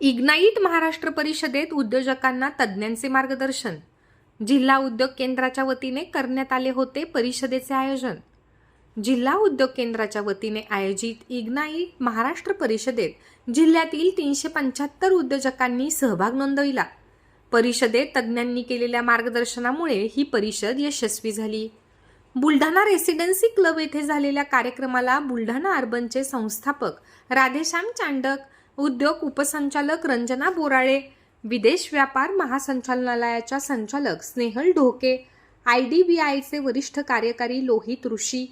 Ignite Maharashtra परिषदेत उद्योजकांना तज्ज्ञांचे मार्गदर्शन. जिल्हा उद्योग केंद्राच्या वतीने करण्यात आले होते परिषदेचे आयोजन. जिल्हा उद्योग केंद्राच्या वतीने आयोजित इग्नाईट महाराष्ट्र परिषदेत जिल्ह्यातील तीनशे पंच्याहत्तर उद्योजकांनी सहभाग नोंदविला. परिषदेत तज्ज्ञांनी केलेल्या मार्गदर्शनामुळे ही परिषद यशस्वी झाली. बुलढाणा रेसिडेन्सी क्लब येथे झालेल्या कार्यक्रमाला बुलढाणा अर्बनचे संस्थापक राधेश्याम चांडक उद्योग उपसंचालक रंजना बोराळे विदेश व्यापार महासंचालनालयाच्या संचालक Snehal Dhoke I D B आयचे वरिष्ठ कार्यकारी लोहित ऋषी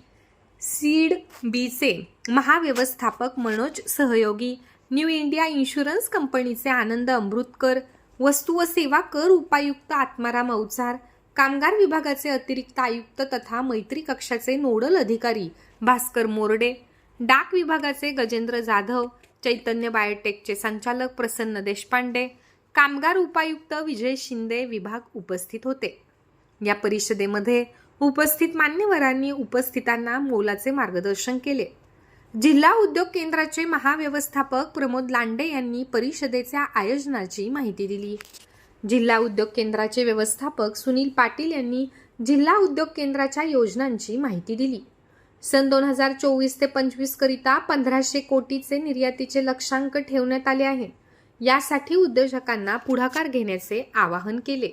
सीड बीचे महाव्यवस्थापक मनोज सहयोगी न्यू इंडिया इन्शुरन्स कंपनीचे आनंद अमृतकर वस्तू व सेवा कर उपायुक्त आत्माराम अवचार कामगार विभागाचे अतिरिक्त आयुक्त तथा मैत्री कक्षाचे नोडल अधिकारी भास्कर मोरडे डाक विभागाचे गजेंद्र जाधव चैतन्य बायोटेकचे संचालक प्रसन्न देशपांडे कामगार उपायुक्त विजय शिंदे विभाग उपस्थित होते. या परिषदेमध्ये उपस्थित मान्यवरांनी उपस्थितांना मोलाचे मार्गदर्शन केले. जिल्हा उद्योग केंद्राचे महाव्यवस्थापक प्रमोद लांडे यांनी परिषदेच्या आयोजनाची माहिती दिली. जिल्हा उद्योग केंद्राचे व्यवस्थापक सुनील पाटील यांनी जिल्हा उद्योग केंद्राच्या योजनांची माहिती दिली. सन दोन हजार चोवीस ते पंचवीस करिता पंधराशे कोटीचे निर्यातीचे लक्षांक ठेवण्यात आले आहे यासाठी उद्योजकांना पुढाकार घेण्याचे आवाहन केले.